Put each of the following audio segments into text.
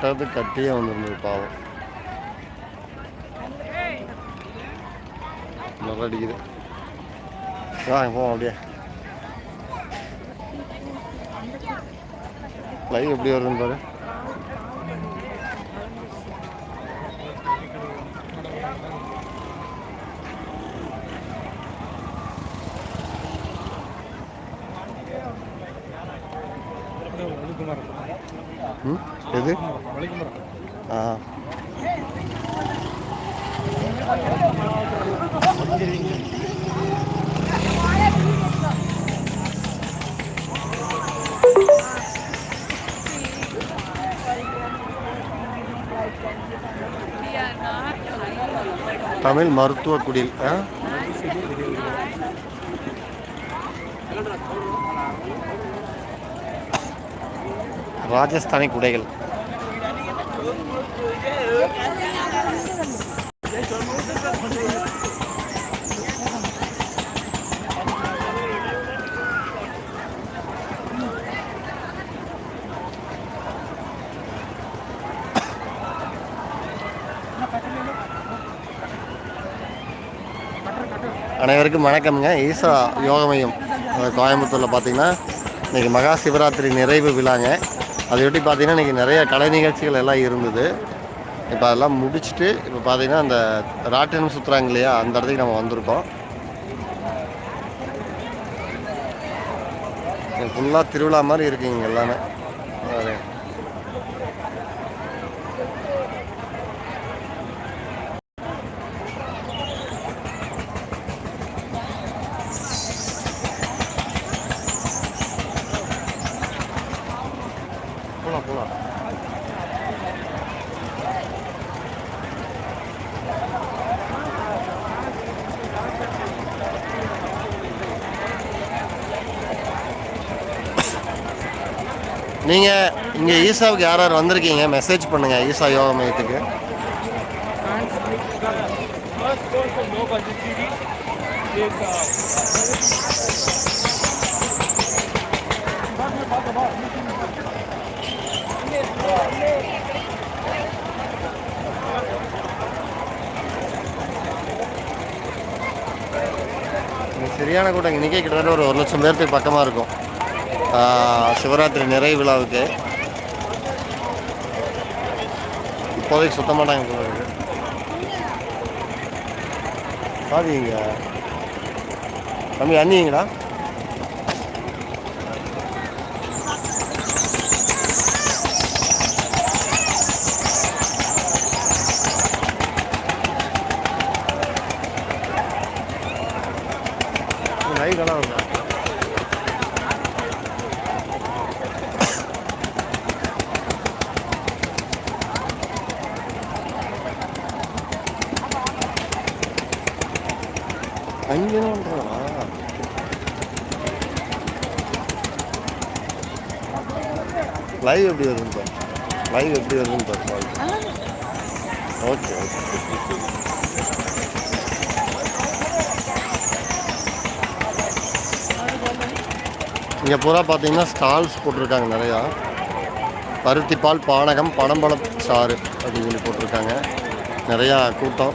கட்டது கட்டியே வந்துருந்தது பாவம். நல்லா அடிக்குது. வாங்க போவோம் அப்படியே. லைவ் எப்படி வருதுன்னு பாரு. தமிழ் மருத்துவ குடில் ராஜஸ்தானி குடைகள் அனைவருக்கும் வணக்கம்ங்க. ஈசா யோக மையம் கோயம்புத்தூரில் பார்த்தீங்கன்னா இன்றைக்கி மகா சிவராத்திரி நிறைவு விழாங்க. அதையொட்டி பார்த்தீங்கன்னா இன்றைக்கி நிறைய கலை நிகழ்ச்சிகள் எல்லாம் இருந்தது. இப்போ அதெல்லாம் முடிச்சுட்டு இப்போ பார்த்தீங்கன்னா அந்த ராட்டினம் சுற்றுறாங்க இல்லையா அந்த இடத்துக்கு நம்ம வந்திருக்கோம். ஃபுல்லாக திருவிழா மாதிரி இருக்குங்க எல்லாமே பாரு. போலாம் போலாம் நீங்கள் இங்கே ஈசாவுக்கு யார் யார் வந்திருக்கீங்க? மெசேஜ் பண்ணுங்கள் ஈசா யோகா மையத்துக்கு. சரியான கூட்டம். இன்றைக்கே கிட்டத்தட்ட ஒரு ஒரு லட்சம் பேர்த்துக்கு பக்கமாக இருக்கும். சிவராத்திரி நிறைவு விழாவுக்கு. இப்போதைக்கு சுத்த மாட்டாங்க போல இருக்கு. சாதிங்க தம்பி அண்ணிங்களா அங்கே பண்ணுறானா லைவ் எப்படி வருதுன்னு பாரு. லைவ் எப்படி வருதுன்னு பாரு ஓகே ஓகே இங்கே பூரா பார்த்தீங்கன்னா ஸ்டால்ஸ் போட்டிருக்காங்க நிறையா. பருத்திப்பால் பானகம் பனம்பழம் சாறு அப்படின்னு சொல்லி போட்டிருக்காங்க. நிறையா கூட்டம்.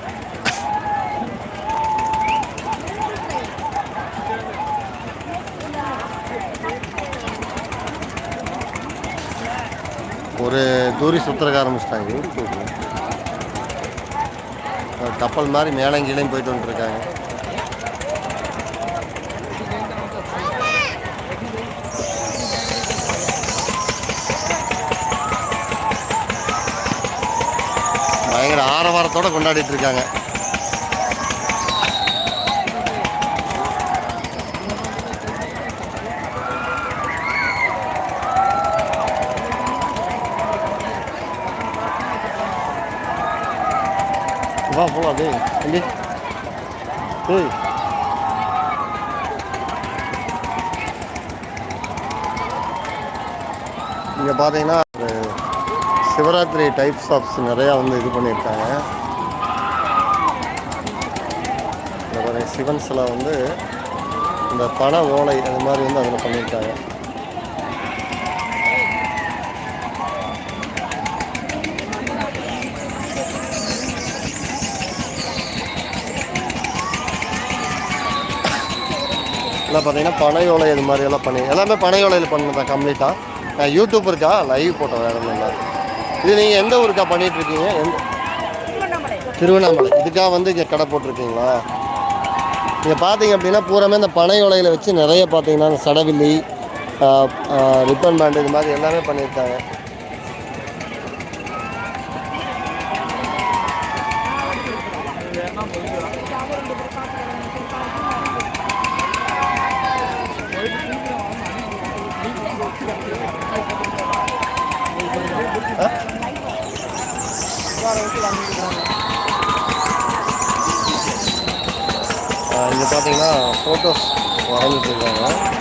தூரி சுத்திரக்க ஆரம்பிச்சிட்டாங்க எப்படி போகுது? கப்பல் மாதிரி மேலங்கீழையும் போயிட்டு வந்துருக்காங்க பயங்கர ஆரவாரத்தோட கொண்டாடிட்டு இருக்காங்க வா போலாம் டேய் தம்பி டேய் இங்கே பார்த்தீங்கன்னா ஒரு சிவராத்திரி டைப்ஸ் ஆஃப்ஸ் நிறையா வந்து இது பண்ணியிருக்காங்க. இந்த சிவன் சிலை வந்து இந்த பண ஓலை அது மாதிரி வந்து அதில் பண்ணியிருக்காங்க. எல்லாம் பார்த்தீங்கன்னா பனை ஓலை இது மாதிரி எல்லாம் பண்ணி எல்லாமே பனை ஓலையில் பண்ணதான் கம்ப்ளீட்டாக யூடியூப் இருக்கா? லைவ் போட்டோம் வேறு ஒன்றும் இல்லை. இது நீங்கள் எந்த ஊருக்கா பண்ணிட்டு இருக்கீங்க? எந்த திருவண்ணாமலை. இதுக்காக வந்து இங்கே கடை போட்டிருக்கீங்களா? நீங்கள் பார்த்தீங்க அப்படின்னா பூராமே இந்த பனை ஓலையில் வச்சு நிறைய பார்த்தீங்கன்னா சடவில்லி ரிப்பன் பேண்ட் இது மாதிரி எல்லாமே பண்ணியிருக்காங்க இங்கே பார்த்தீங்கன்னா ஃபோட்டோஸ் வரைஞ்சிட்ருக்காங்க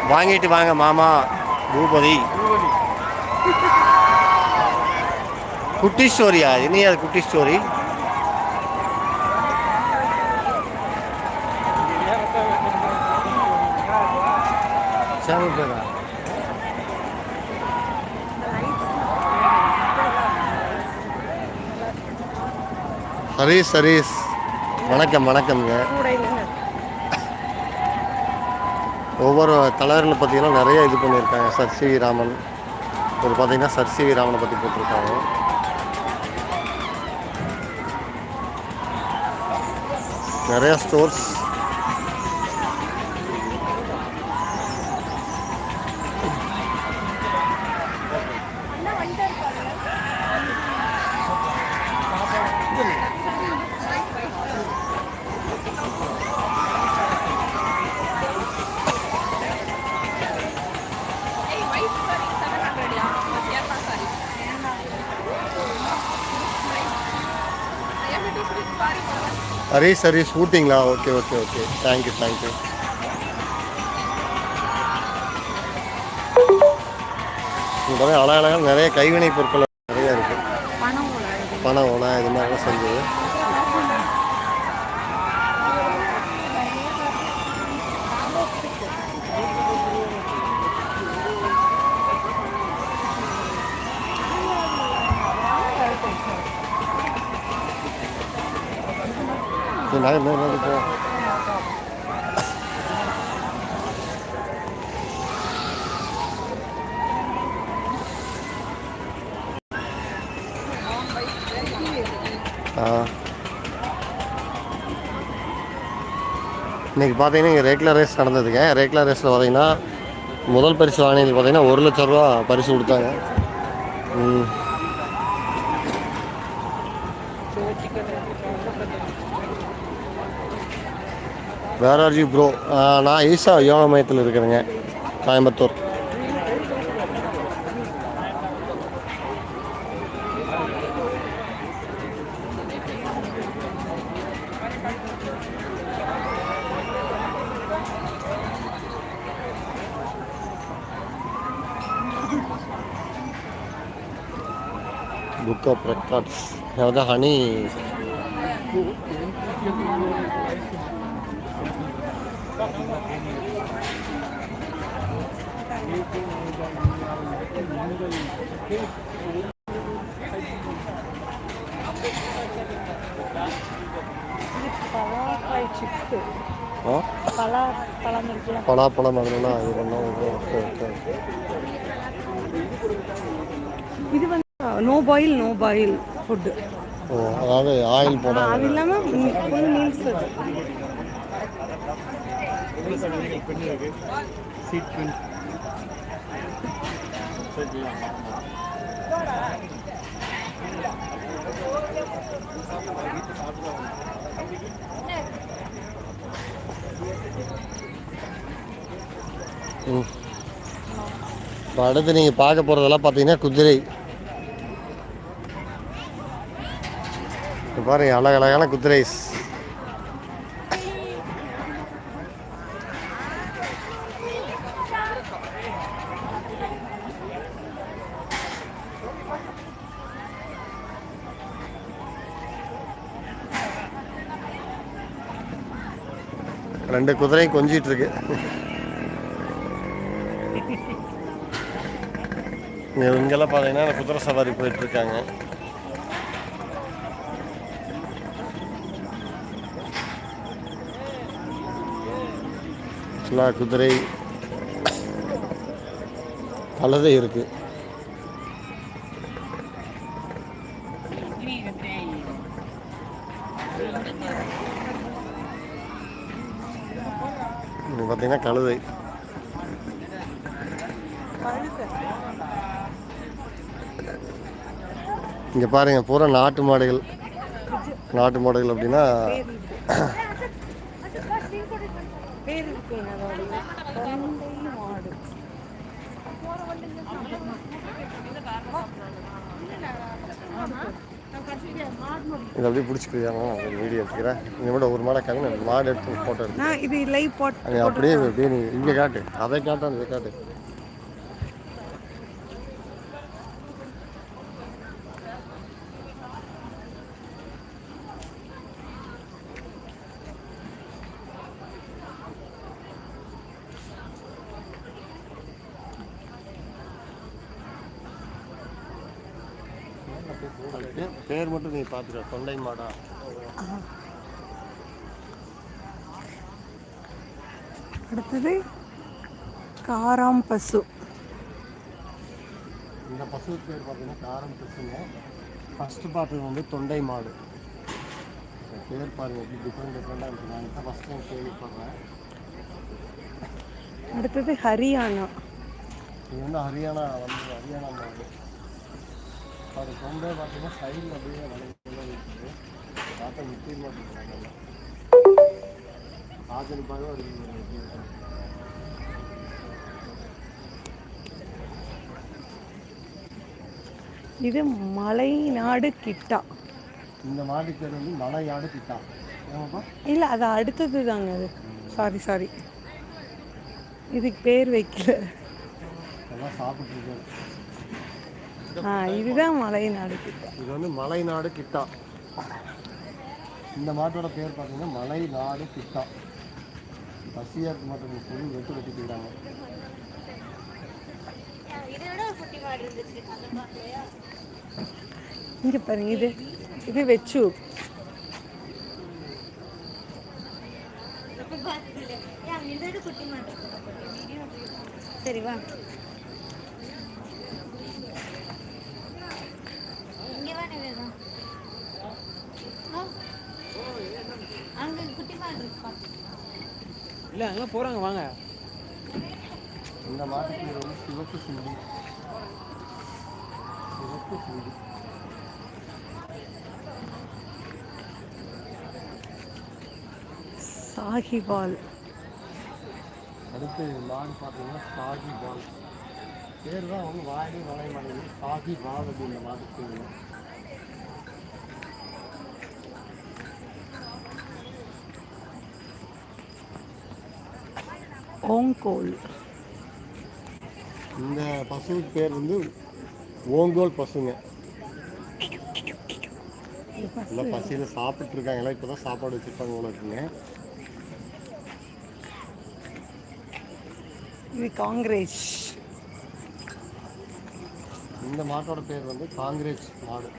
இருக்காங்க வாங்கிட்டு வாங்க மாமா. பூபதி. குட்டி ஸ்டோரியா இனி அது குட்டி ஸ்டோரி. சேனல் பேரா ஹரீஷ் ஹரீஷ் வணக்கம் வணக்கம்ங்க. ஒவ்வொரு தலைவர்களை பார்த்திங்கன்னா நிறைய இது பண்ணியிருக்காங்க. Sir C V Raman. ஒரு பார்த்திங்கன்னா சர் சி வி ராமனை பற்றி போட்டிருக்காங்க நிறையா stores Harish Harish ஷூட்டிங்களா okay okay okay thank you thank you இங்கே அழகழகாக நிறைய கைவினை பொருட்கள் நிறைய இருக்குது பனை ஓலை இது மாதிரிலாம் செஞ்சது சரி நகர் நகர் போ ஆ. இன்னைக்கு பார்த்தீங்கன்னா இங்கே ரேக்லா ரேஸ் நடந்ததுங்க. ரேக்லா ரேஸில் பார்த்தீங்கன்னா முதல் பரிசு வாங்கினது பார்த்தீங்கன்னா ஒரு லட்ச ரூபா பரிசு கொடுத்தாங்க. ம். வேர் ஆர் யூ ப்ரோ நான் ஈஷா யோகா மையத்தில் இருக்கிறேங்க Coimbatore book of records have the chips. பலா பழம் இருக்குல்ல பலாப்பழம் ஓகே ஓகே ஓகே இது வந்து no boil no boil food ஓ அதாவது ஆயில் போட அது இல்லாமல் ஃபுல் மீல்ஸ் அது ம். இப்போ அடுத்து நீங்கள் பார்க்க போகிறதெல்லாம் பார்த்தீங்கன்னா குதிரை. பாருங்கள் பாருங்க அழகழகான குதிரை. ரெண்டு குதிரையும் கொஞ்சிட்டு இருக்கு இங்கெல்லாம் பார்த்தீங்கன்னா குதிரை சவாரி போயிட்டு இருக்காங்க ஃபுல்லாக குதிரை. பலதை இருக்குது இங்க பார்த்தீங்கன்னா கழுதை? இங்கே பாருங்க பூரா நாட்டு மாடுகள். நாட்டு மாடுகள் அப்படின்னா பேர் இருக்குங்க அதோடைய தொண்டை மாடு இதை அப்படியே பிடிச்சிக்கிறாங்க ஒரு வீடியோ எடுத்துக்கிறேன். இந்த விட ஒரு மாடை காங்க நான் மாடு எடுத்து ஃபோட்டோ எடுத்து நான் இது லைவ் போட் நீ அப்படியே அப்படியே நீ இங்கே காட்டு அதை காட்டு அதை காட்டு பே- பேர் பார்த்துக்க தொண்டை மாடா. அடுத்தது காராம் பசு. இந்த பசு பேர் பார்த்தீங்கன்னா காரம் பசுங்க. ஃபஸ்ட்டு பார்த்தது வந்து தொண்டை மாடு. பேர் பாருங்க எப்படி டிஃப்ரெண்ட் டிஃப்ரெண்ட்டாக இருக்குது நான் இப்போ ஃபஸ்ட் டைம் கேள்விப்படுறேன். அடுத்தது ஹரியானா. இது வந்து ஹரியானா வந்து ஹரியானா மாடு. அது தொண்டை பார்த்தீங்கன்னா சைடில் அப்படியே இருக்குது இருக்குது ஆச்சரியப்பாக ஒரு இது மலைநாடு கிட்டா. இந்த மாடு பேர் வந்து மலையாடு கிட்டா. இல்லை அது அடுத்தது தாங்க அது. சாரி சாரி இதுக்கு பேர் வைக்கல. ஆ இதுதான் மலைநாடு கிட்டா. இது வந்து மலைநாடு கிட்டா. இந்த மாட்டோட பேர் பார்த்தீங்கன்னா மலைநாடு கிட்டா பசியாக இருக்க மாட்டேங்க சொல்லி வெட்டு வெட்டிக்கிறாங்க. இங்கே பாருங்க இது இது வெச்சு. சரி வா இங்க வா நிவேதா ஆ. அங்க குட்டி மாடு இருக்குப்பா இல்லை அங்கே போகிறாங்க வாங்க. இந்த மாட்டு பேர் வந்து சிவப்பு சிந்தி சிவப்பு சிந்தி சாகிவால் அடுத்து மாடு பார்த்தீங்கன்னா சாகி பால். பேர் தான் வந்து வாடி வளை மாட்டேங்குது சாகி பால் அப்படின்ற மாட்டு பேர். ஓங்கோல். இந்த பசுவுக்கு பேர் வந்து ஓங்கோல் பசுங்க. பசு. எல்லாம் பசியில் சாப்பிட்டு இருக்காங்களா இப்போ தான் சாப்பாடு வச்சுருப்பாங்க போல இருக்குங்க. இது காங்கிரேஜ் இந்த மாட்டோட பேர் வந்து காங்கிரேஜ் மாடு.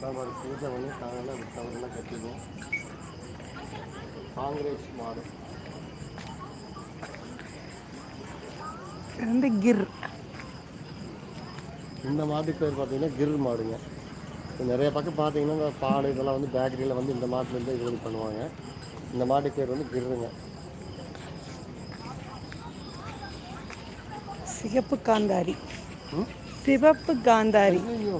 பாரு பூஜை பண்ணி காலையில் தவறெல்லாம் கட்டிக்கும் காங்கிரேஜ் மாடு. இது வந்து கிர். இந்த மாட்டுக்கு பேர் பார்த்தீங்கன்னா கிர் மாடுங்க. நிறைய பக்கம் பார்த்தீங்கன்னா இந்த பால் இதெல்லாம் வந்து பேக்கரியில் வந்து இந்த மாட்டுலேருந்து இது பண்ணி பண்ணுவாங்க. இந்த மாட்டுக்கு பேர் வந்து கிர்ருங்க. சிகப்பு காந்தாரி? சிவப்பு காந்தாரி. ஐயோ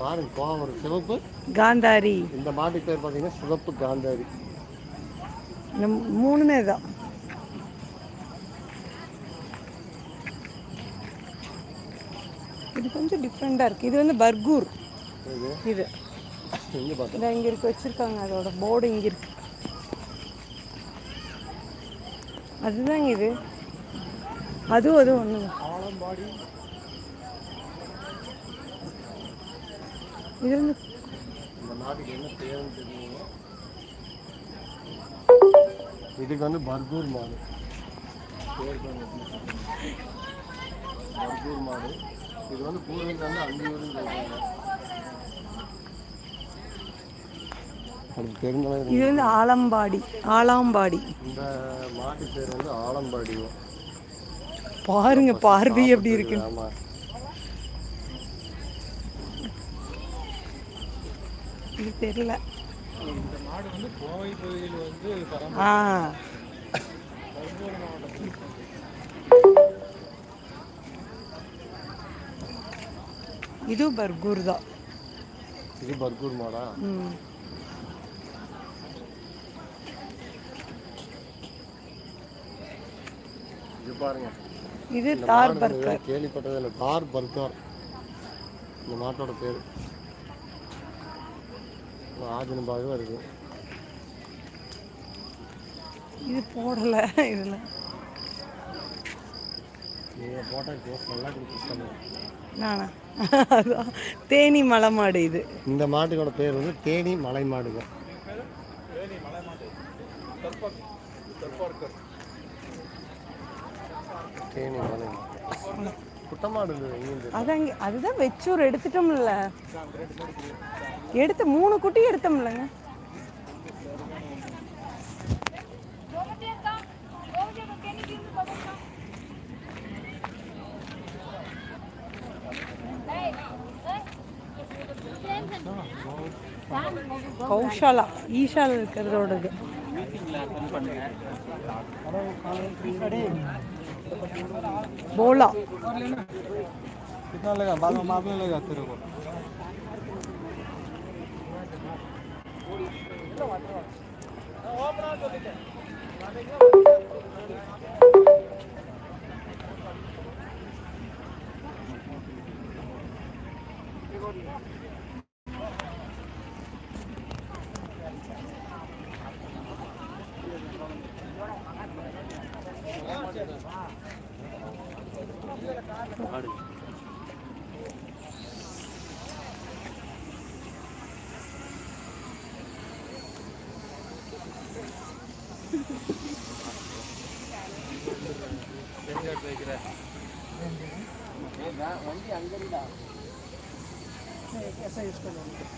பாருங்க கோவம் வரும் சிவப்பு? காந்தாரி. இந்த மாட்டுக்கு பேர் பார்த்தீங்கன்னா சிவப்பு காந்தாரி. இந்த மூணுமே தான். இது கொஞ்சம் டிஃப்ரெண்ட்டாக இருக்குது இது வந்து பர்கூர். இது? இது. எங்கே பார்த்தேன் இந்த இங்கே இருக்கு வச்சுருக்காங்க அதோட போர்டு இங்கே இருக்கு. அதுதாங்க இது. அதுவும் அதுவும் ஒன்று இது வந்து இந்த மாட்டுக்கு என்ன பேருன்னு தெரியுமா? இதுக்கு வந்து பர்கூர் மாடு. பேர் பாருங்க எப்படி. பர்கூர் மாடு. இது வந்து பூர்வீகம் வந்து அஞ்சு ஊரும் சொல்றாங்க அதுக்கு தெரிஞ்சவங்க இது வந்து ஆலம்பாடி ஆலாம்பாடி. இந்த மாட்டு பேர் வந்து ஆலம்பாடி. பாருங்க பார்வை எப்படி இருக்கு. இது தெரியல. இந்த மாடு வந்து கோவை பகுதியில் வந்து பரம் ஆ. பர்கூர் தான் இது பர்கூர் மாடா ம் இது பாருங்க இது தார் பர்கர் நான் கேள்விப்பட்டதே இல்லை தார் பர்கர் இந்த மாட்டோட பேர் ஆஜனபாகவே இருக்கு இது போடலை இதில் நீங்கள் போட்டால் கோஸ் நல்லா கொடுத்து நானா அதான். தேனி மலை மாடு இது. இந்த மாட்டுக்கோட பேர் வந்து தேனி மலை மாடுங்க தேனி மலை மாடு குட்டமாடு அதாங்க அதுதான் வெச்சூர் எடுத்துட்டோம்ல. எடுத்து மூணு குட்டி எடுத்தோம்லங்க. கௌஷாலா ஈஷால இருக்கிறதோடது போலா कितना लगा बाद में मापने लगा तेरे को அங்கே தான்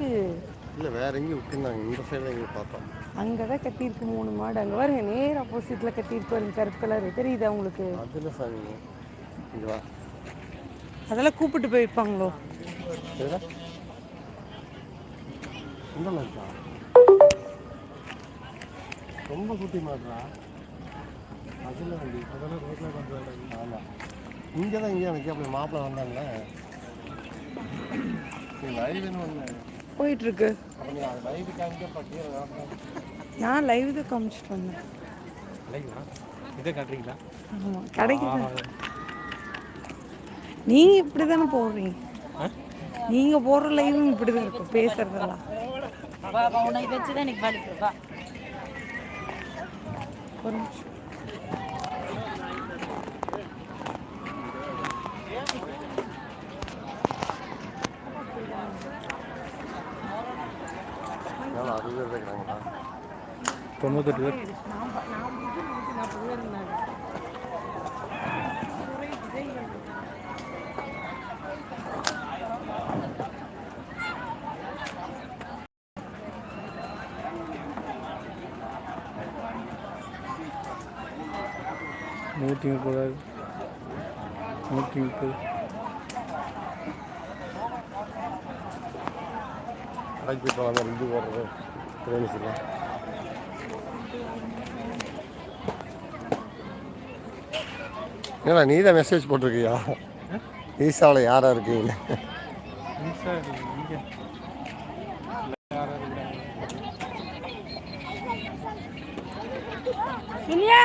இருக்கு. இல்லை வேற எங்கேயும் விட்டுருந்தாங்க. இந்த சைடில் எங்கேயும் பார்த்தோம். அங்கே தான் கட்டியிருக்கு மூணு மாடு. அங்கே பாருங்க நேர் ஆப்போசிட்டில் கட்டியிருக்கு பாருங்க கருப்பு கலர் தெரியுதா உங்களுக்கு? அதில் சாமி இங்க வா. அதெல்லாம் கூப்பிட்டு போயிருப்பாங்களோ சரிதா இந்த ரொம்ப குட்டி மாடுறா அதில் வண்டி அதெல்லாம் ரோட்டில் பண்ணுறாங்க ஆமாம் இங்கே தான் இங்கே எனக்கு அப்படி மாப்பிள்ளை வந்தாங்களே. லைவ்னு ஒன்று போயிட்டுருக்கு. நான் லைவ் தான் காமிச்சிட்டு வந்தேன். இதை காட்டுறீங்களா? ஆமாம் கடைக்கு தான் நீங்கள் இப்படி தானே போடுறீங்க. நீங்கள் போடுற லைவும் இப்படி தான் இருக்கும் பேசுறதெல்லாம். ஒரு நிமிஷம். தொண்ணூத்தெட்டு பேர். நூற்றி நூற்றி முப்பதாயிரம் நூற்றி முப்பது. கடைக்கு போகலாம் இது போடுறது. ஏன்னா நீ தான் மெசேஜ் போட்டிருக்கியா ஈசாவில் யாராக இருக்கீங்க இங்கே சுனியா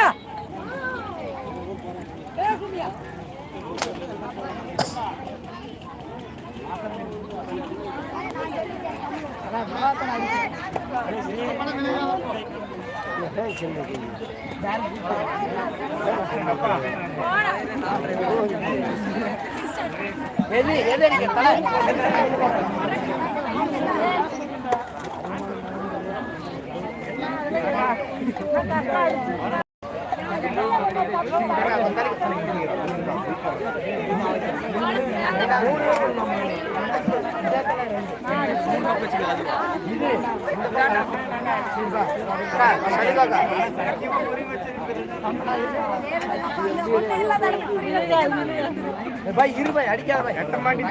எது எது தலை? பாய் இரு பாய் அடிக்காத பாய் எட்ட மாட்டி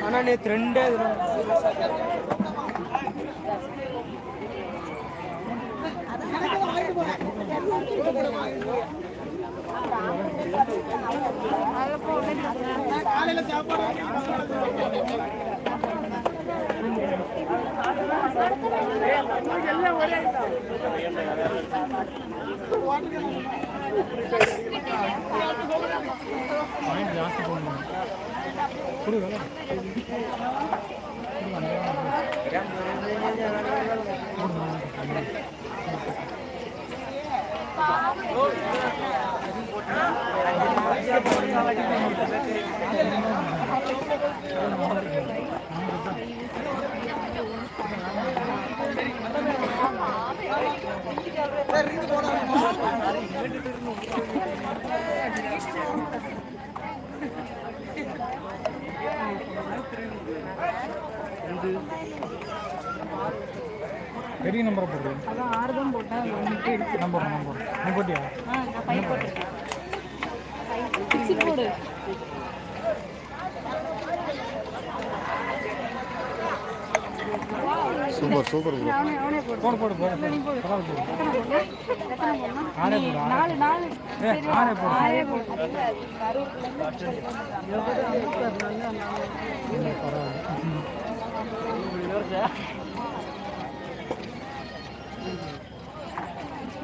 ஆனா நேற்று ரெண்டே காலையில சாப்பாடு? எல்லாம் ஒரே ஜாஸ்தி போகணும் கொடுங்க கொடுங்க ரெண்டு. பெரிய நம்பரை போடு அதான் ஆறு தான் போட்டேன். நம்பர் நம்பர் நீ போட்டியா நான் ஃபைவ் போட்டிருக்கேன் சிக்ஸ் போடு. சூப்பர் சூப்பர் ப்ரோ போடு. போடு போடு போடு பரவாயில்ல ஆறே போடு, நாலு நாலு. ஆறே போடு. ஆறே போடு.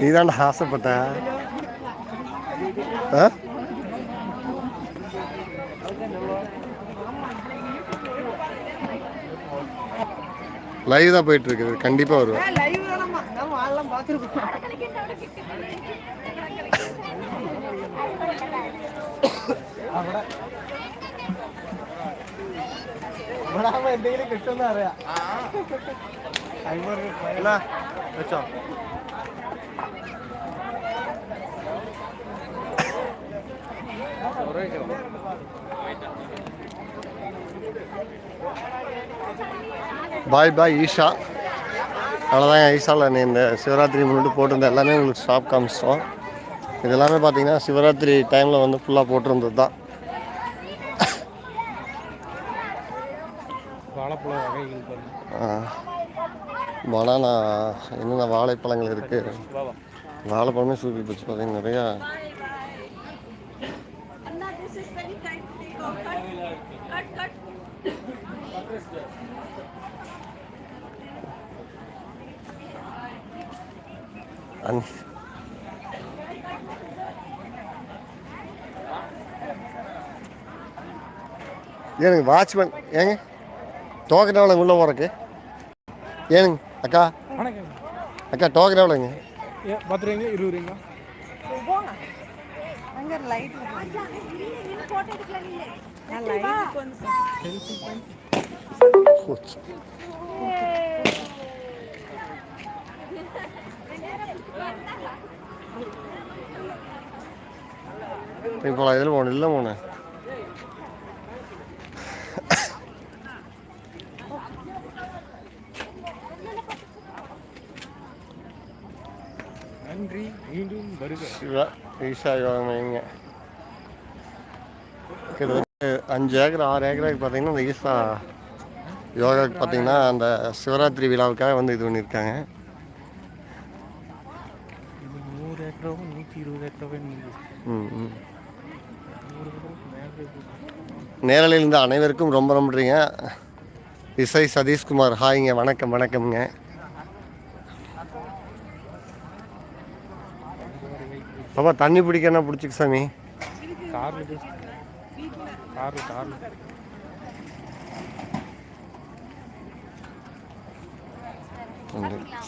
நீ தான்டா ஆசைப்பட்ட ஆ லைவ் தான் போயிட்டு இருக்குது கண்டிப்பா வருவேன் லைவ் தானம்மா நம்ம பாய் பாய் ஈஷா அவ்வளோதாங்க ஈஷாவில் நீ இந்த சிவராத்திரி முன்னிட்டு போட்டிருந்த எல்லாமே உங்களுக்கு ஸ்டாப் காமிச்சிட்டோம். இது எல்லாமே பார்த்தீங்கன்னா சிவராத்திரி டைமில் வந்து ஃபுல்லாக போட்டிருந்தது தான். பனானா என்னென்ன வாழைப்பழங்கள் இருக்குது வாழைப்பழமே சூப்பி போச்சு பார்த்தீங்கன்னா நிறையா அந் எனக்கு வாட்ச்மேன் ஏங்க? டோக்கன் எவ்வளோங்க உள்ளே போகிறக்கு ஏனுங்க அக்கா? வணக்கம். அக்கா டோக்கன் எவ்வளோங்க பத்து ரூபாய்ங்க இருபது ரூபாய்ங்களா போங்க அங்கே லைட் இப்போ இதில் போகணும் இல்லை போகணும் நன்றி மீண்டும் வருக ஈஷா யோகா மையங்க கிட்டத்தட்ட அஞ்சு ஏக்கர் ஆறு ஏக்கருக்கு பார்த்தீங்கன்னா இந்த ஈஷா யோகாவுக்கு பார்த்தீங்கன்னா அந்த சிவராத்திரி விழாவுக்காக வந்து இது பண்ணியிருக்காங்க இது நூறு ஏக்கராவும் நூற்றி இருபது ஏக்கராவே நீங்க ம் ம் நூறு ஏக்கருக்கு மேலே இருக்கு. நேரலையில் இருந்த அனைவருக்கும் ரொம்ப நன்றிங்க. இசை சதீஷ்குமார் ஹாய்ங்க வணக்கம் வணக்கம்ங்க. பாப்பா தண்ணி பிடிக்கனா பிடிச்சிக்கு சாமி?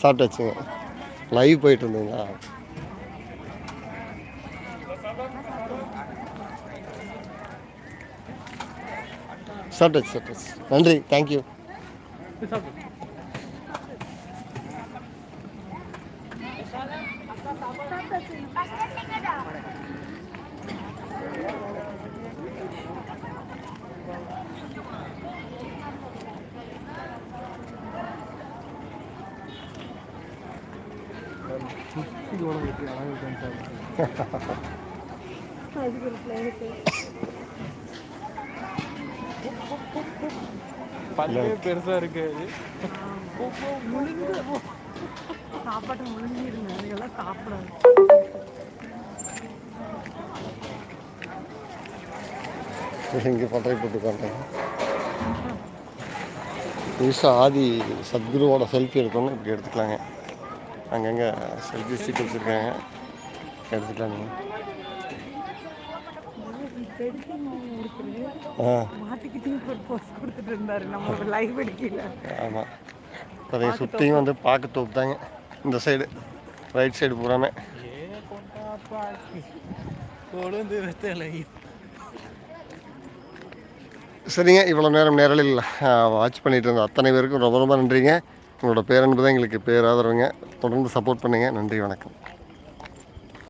சாப்பிட்டாச்சுங்க. லைவ் போயிட்டு இருந்தீங்களா? சாப்பிட்டாச்சு சாப்பிட்டாச்சு. நன்றி தேங்க்யூ சாப்பிடு இது உடம்பு எப்படி அழகு காமிச்சாங்க அதுக்கு ஒரு பிளேட்டு பல்லே பெருசா இருக்கு. சாப்பாட்டை முழுங்கிருங்க அதுக்கெல்லாம் சாப்பிடாது. இங்கே பட்டறை போட்டு காட்டுறேன் ஈஷா ஆதி சத்குருவோட செல்ஃபி எடுக்கணும்னு இப்படி எடுத்துக்கலாங்க. அங்கங்கே செல்ஃபி ஸ்டிக் வச்சுருக்காங்க. எடுத்துக்கலாம் நீங்கள் ஆமாம் இப்போ சுற்றியும் வந்து பார்க்க தோப்பு தாங்க இந்த சைடு ரைட் சைடு பூராமே. சரிங்க இவ்வளோ நேரம் நேரலில் வாட்ச் பண்ணிட்டு இருந்த அத்தனை பேருக்கும் ரொம்ப ரொம்ப நன்றிங்க. உங்களோட பேரன்பு தான் எங்களுக்கு பேராதரவுங்க. தொடர்ந்து சப்போர்ட் பண்ணுங்கள் நன்றி வணக்கம்.